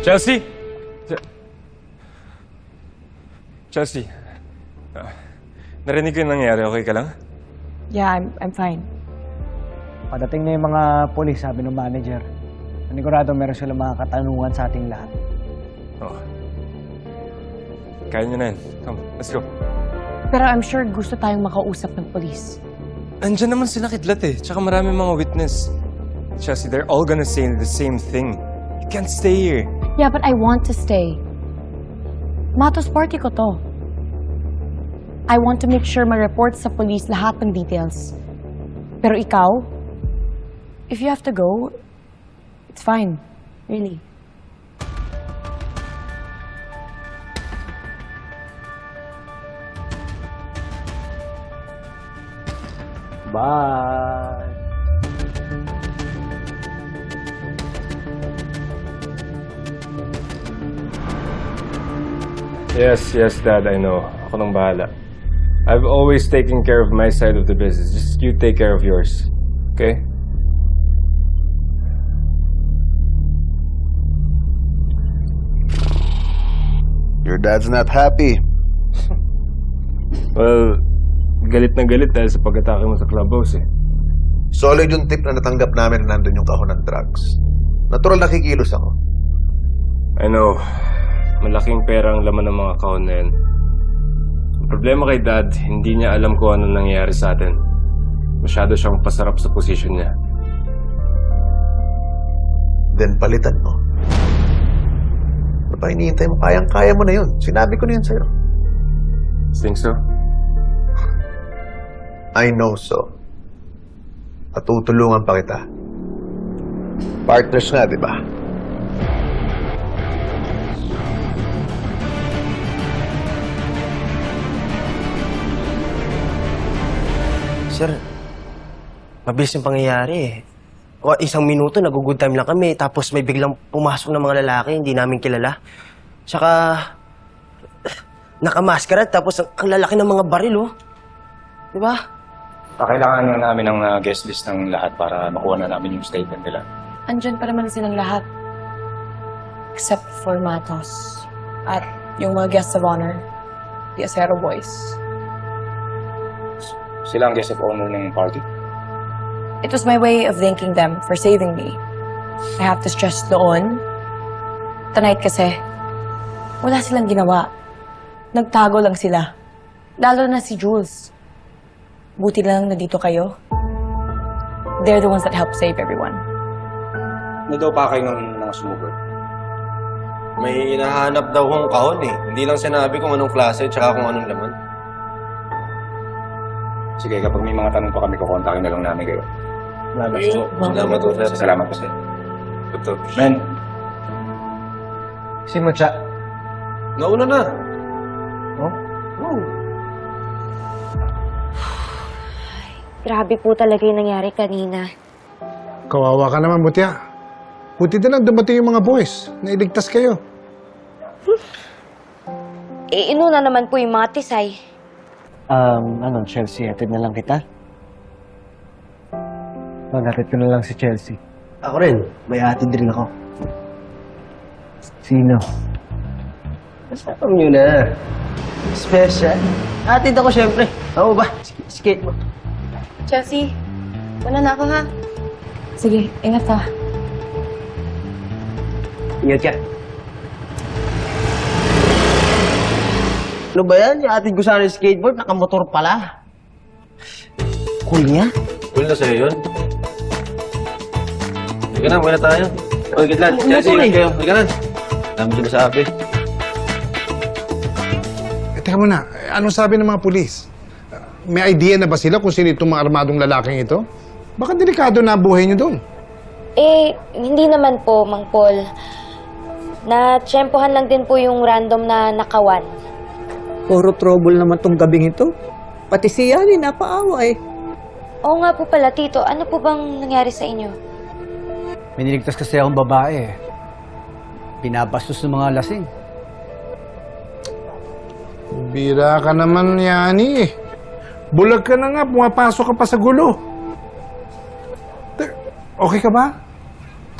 Chelsea? Ch- Chelsea. ah, narinig ko yung nangyari. Okay ka lang? Yeah, I'm, I'm fine. Padating na yung mga polis, sabi ng manager. Panigurado meron silang mga katanungan sa ating lahat. Oo. Kaya nyo na yan. Come, let's go. Pero I'm sure gusto tayong makausap ng police. Andyan naman sila kidlat eh. Tsaka marami mga witness. Chelsea, they're all gonna say the same thing. You can't stay here. Yeah, but I want to stay. Matos party ko to. I want to make sure ma-report sa police lahat ng details. Pero ikaw, if you have to go, it's fine. Really. Bye! Yes, yes, Dad, I know. Ako nang bahala. I've always taken care of my side of the business. Just you take care of yours. Okay? Your dad's not happy. Well, galit na galit dahil sa pag-atake mo sa clubhouse eh. Solid yung tip na natanggap namin na nandun yung kahon ng drugs. Natural nakikilos ako. I know. Malaking pera ang laman ng mga kahon na yan. Ang problema kay Dad, hindi niya alam kung ano nangyayari sa atin. Masyado siyang pasarap sa posisyon niya. Then palitan mo. Ano pa hinihintay mo? Kayang-kaya mo na yun. Sinabi ko na yun sa'yo. Think so? I know so. At tutulungan pa kita. Partners nga, di ba? Sir, mabilis yung pangyayari eh. O, isang minuto, nag-good time lang kami, tapos may biglang pumasok ng mga lalaki, hindi namin kilala. Tsaka, nakamaskara, tapos ang, ang lalaki ng mga baril, oh. Di ba? Kailangan na namin ng uh, guest list ng lahat para makuha na namin yung statement nila. Andyan pa naman silang lahat. Except for Matos. At yung mga guests of honor. The Acero Boys. Sila ang guest of honor ng party. It was my way of thanking them for saving me. I have to stress doon. Tonight kasi, wala silang ginawa. Nagtago lang sila. Lalo na si Jules. Buti lang nandito kayo. They're the ones that help save everyone. Ano daw pa kayo ng mga sumugal? May hinahanap daw kong kahon eh. Hindi lang sinabi kung anong klase, tsaka kung anong laman. Sige, kapag may mga tanong pa kami, kukontakin na lang namin kayo. Salamat po, sir. Salamat po, sir. Totoo. Men, Si Matcha. Nauna na. Grabe po talaga yung nangyari kanina. Kawawa ka naman, Butya. Buti na lang dumating yung mga boys. Nailigtas kayo. Eh, inuna naman po yung mga tisay. Um, ano, Chelsea, hatid na lang kita? Maghatid ko na lang si Chelsea. Ako rin, may atid rin ako. Sino? Kasama nyo na. Special. Atid ako syempre. Oo ba? Sk- Skate mo. Chelsea, una na ako ha. Sige, ingat ka. Ingat ka. Ano ba yan? Yung atid ko sana yung skateboard, nakamotor pala. Cool niya? Cool na sa'yo yun. Halika na, muna tayo. O, Gitlan, Mo- Chelsea, motor eh. ingat kayo. Halika na. Dami ko nasabi. Eh, teka muna, eh, anong sabi ng mga pulis? May idea na ba sila kung sino itong mga armadong lalaking ito? Baka delikado na ang buhay niyo doon. Eh, hindi naman po, Mang Paul. Na-tsempohan lang din po yung random na nakawan. Puro trouble naman tong gabing ito. Pati si Yani napaawa eh. Oo nga po pala, Tito. Ano po bang nangyari sa inyo? May niligtas kasi akong babae eh. Binabastos ng mga lasing. Bira ka naman, Yani eh. Bulag ka na nga, pumapasok ka pa sa gulo. Te- Okay ka ba?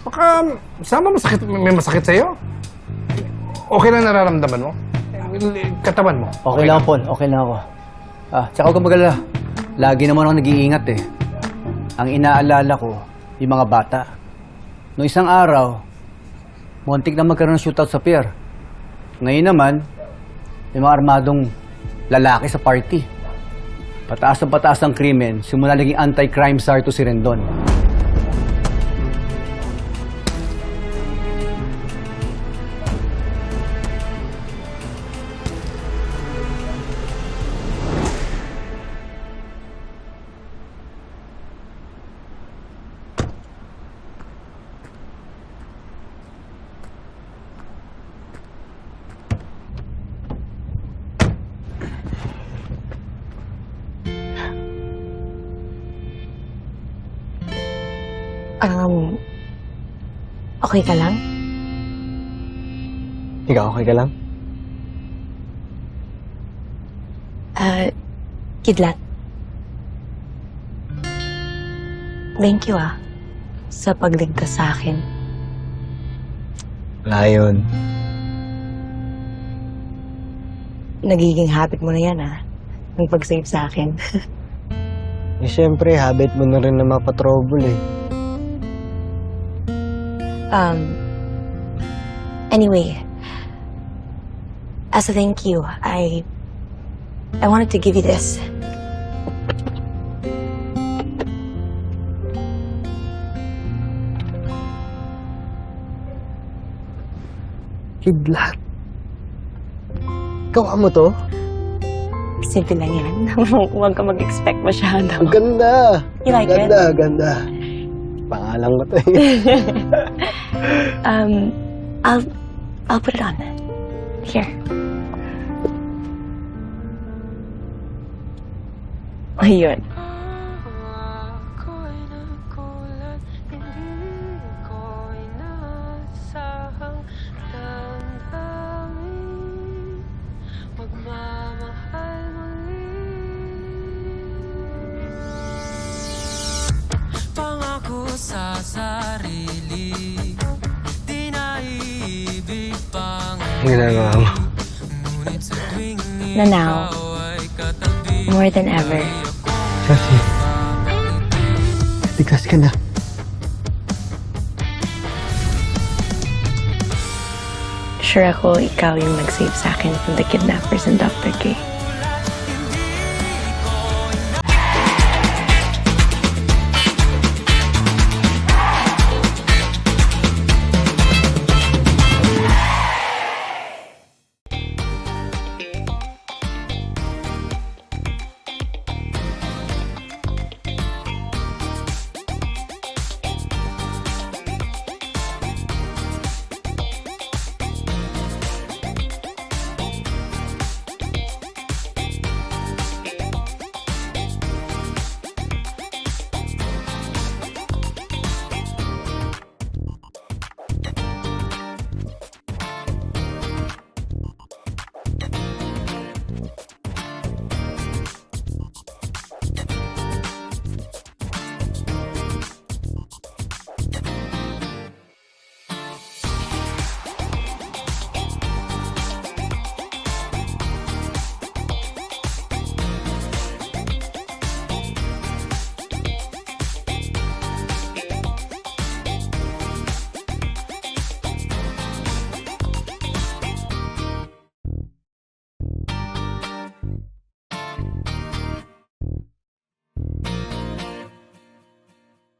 Baka, sama masakit, may masakit sa'yo? Okay lang nararamdaman mo? Katawan mo? Okay, lang, Paul. Okay lang ako. Ah, tsaka huwag kang magalala. Lagi naman ako nag-iingat eh. Ang inaalala ko, yung mga bata. Noong isang araw, muntik na magkaroon ng shootout sa pier. Ngayon naman, may mga armadong lalaki sa party. Pataas ang pataas ang krimen, simula naging anti-crime czar to si Rendon. Um, okay ka lang? Ikaw, okay ka lang? Uh, Kidlat. Thank you ah, sa pagligtas sa akin. Wala yun. Nagiging habit mo na yan ah, ang pag-save sa akin. Eh, syempre, habit mo na rin na mapatrouble eh. Um, anyway, as a thank you, I, I wanted to give you this. Kidlat. Gawa mo to? Simple lang yan. Huwag ka mag-expect masyado. Ang ganda! You like it? ganda, ganda. Pangalan mo to eh. Um, I'll, I'll put it on. Here. Ayun. Ang ginagawa mo. Na now, more than ever, Kasi, tigas ka na. sure ako ikaw yung nag-save sa akin from the kidnappers and Dr. K.